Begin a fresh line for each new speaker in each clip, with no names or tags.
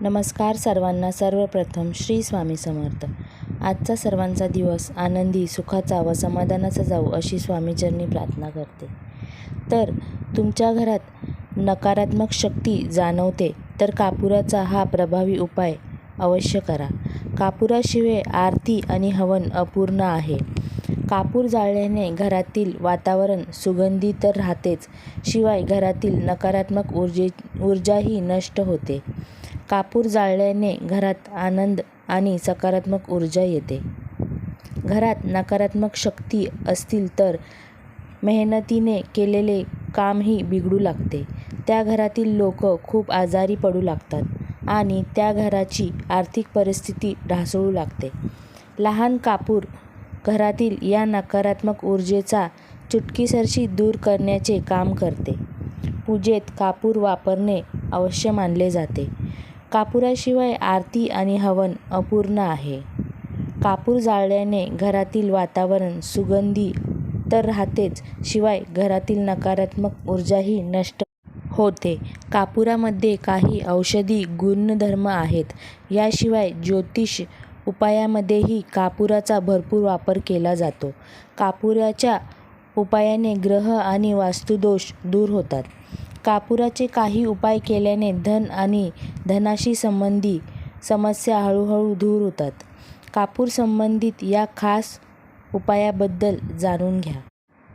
नमस्कार सर्वांना. सर्वप्रथम श्री स्वामी समर्थ. आजचा सर्वांचा दिवस आनंदी सुखाचा व समाधानाचा जाऊ अशी स्वामीचरणी प्रार्थना करते. तर तुमच्या घरात नकारात्मक शक्ती जाणवते तर कापुराचा हा प्रभावी उपाय अवश्य करा. कापुराशिवाय आरती आणि हवन अपूर्ण आहे. कापूर जाळल्याने घरातील वातावरण सुगंधी तर राहतेच शिवाय घरातील नकारात्मक ऊर्जे ऊर्जाही नष्ट होते. कापूर जाळल्याने घरात आनंद आणि सकारात्मक ऊर्जा येते. घरात नकारात्मक शक्ती असतील तर मेहनतीने केलेले कामही बिघडू लागते. त्या घरातील लोक खूप आजारी पडू लागतात आणि त्या घराची आर्थिक परिस्थिती ढासळू लागते. लहान कापूर घरातील या नकारात्मक ऊर्जेचा चुटकीसरशी दूर करण्याचे काम करते. पूजेत कापूर वापरणे अवश्य मानले जाते. कापुराशिवाय आरती आणि हवन अपूर्ण आहे. कापूर जाळल्याने घरातील वातावरण सुगंधी तर राहतेच शिवाय घरातील नकारात्मक ऊर्जाही नष्ट होते. कापुरामध्ये काही औषधी गुणधर्म आहेत. याशिवाय ज्योतिष उपायामध्येही कापुराचा भरपूर वापर केला जातो. कापुराच्या उपायाने ग्रह आणि वास्तुदोष दूर होतात. कापुराचे काही उपाय केल्याने धन आणि धनाशी संबंधी समस्या हळूहळू दूर होतात. कापूर संबंधित या खास उपायाबद्दल जाणून घ्या.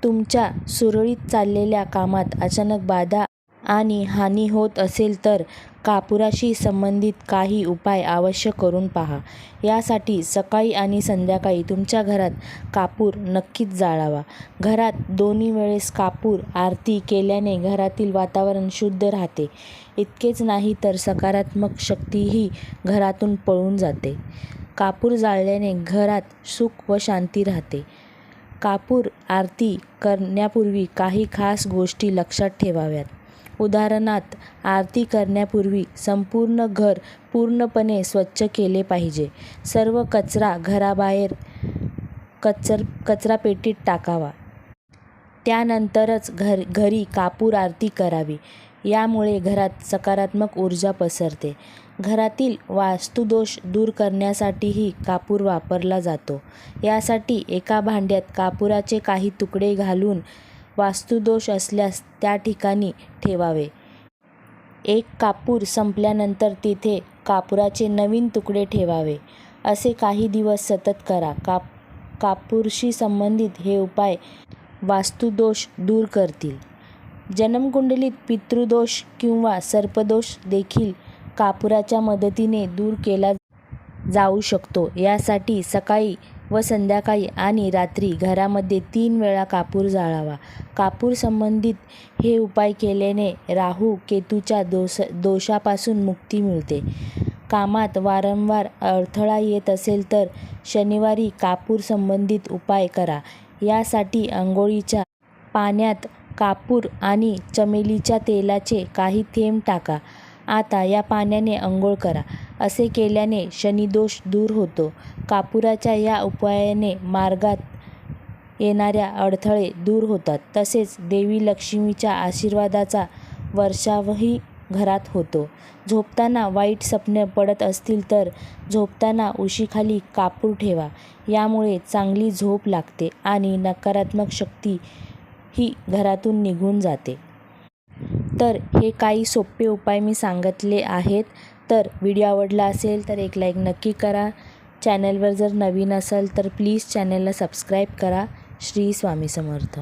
तुमच्या सुरळीत चाललेल्या कामात अचानक बाधा आणि हानी होत असेल तर कापुराशी संबंधित काही उपाय अवश्य करून पहा. यासाठी सकाळी आणि संध्याकाळी तुमच्या घरात कापूर नक्कीच जाळावा. घरात दोन्ही वेळेस कापूर आरती केल्याने घरातील वातावरण शुद्ध राहते. इतकेच नाही तर सकारात्मक शक्तीही घरातून पळून जाते. कापूर जाळल्याने घरात सुख व शांती राहते. कापूर आरती करण्यापूर्वी काही खास गोष्टी लक्षात ठेवाव्यात. उदाहरणार्थ आरती करण्यापूर्वी संपूर्ण घर पूर्णपणे स्वच्छ केले पाहिजे. सर्व कचरा घराबाहेर कचर कचरापेटीत टाकावा. त्यानंतरच घर घरी कापूर आरती करावी. यामुळे घरात सकारात्मक ऊर्जा पसरते. घरातील वास्तुदोष दूर करण्यासाठीही कापूर वापरला जातो. यासाठी एका भांड्यात कापुराचे काही तुकडे घालून वास्तुदोष असल्यास त्या ठिकाणी ठेवावे. एक कापूर संपल्यानंतर तिथे कापुराचे नवीन तुकडे ठेवावे. असे काही दिवस सतत करा. काप कापूरशी संबंधित हे उपाय वास्तुदोष दूर करतील. जन्मकुंडलीत पितृदोष किंवा सर्पदोष देखील कापुराच्या मदतीने दूर केला जाऊ शकतो. यासाठी सकाळी व संध्याकाळी आणि रात्री घरामध्ये तीन वेळा कापूर जाळावा. कापूर संबंधित हे उपाय केल्याने राहू केतूच्या दोष दोषापासून मुक्ती मिळते. कामात वारंवार अडथळा येत असेल तर शनिवारी कापूर संबंधित उपाय करा. यासाठी आंघोळीच्या पाण्यात कापूर आणि चमेलीच्या तेलाचे काही थेंब टाका. आता या पाण्याने अंघोळ करा. असे केल्याने शनिदोष दूर होतो. कापुराच्या या उपायाने मार्गात येणाऱ्या अडथळे दूर होतात. तसेच देवी लक्ष्मीच्या आशीर्वादाचा वर्षावही घरात होतो. झोपताना वाईट स्वप्न पडत असतील तर झोपताना उशीखाली कापूर ठेवा. यामुळे चांगली झोप लागते आणि नकारात्मक शक्ती ही घरातून निघून जाते. तर हे काही सोपे उपाय मी सांगितले आहेत. तर व्हिडिओ आवडला असेल तर एक लाईक नक्की करा. चॅनलवर जर नवीन असाल तर प्लीज चॅनलला सबस्क्राईब करा. श्री स्वामी समर्थ.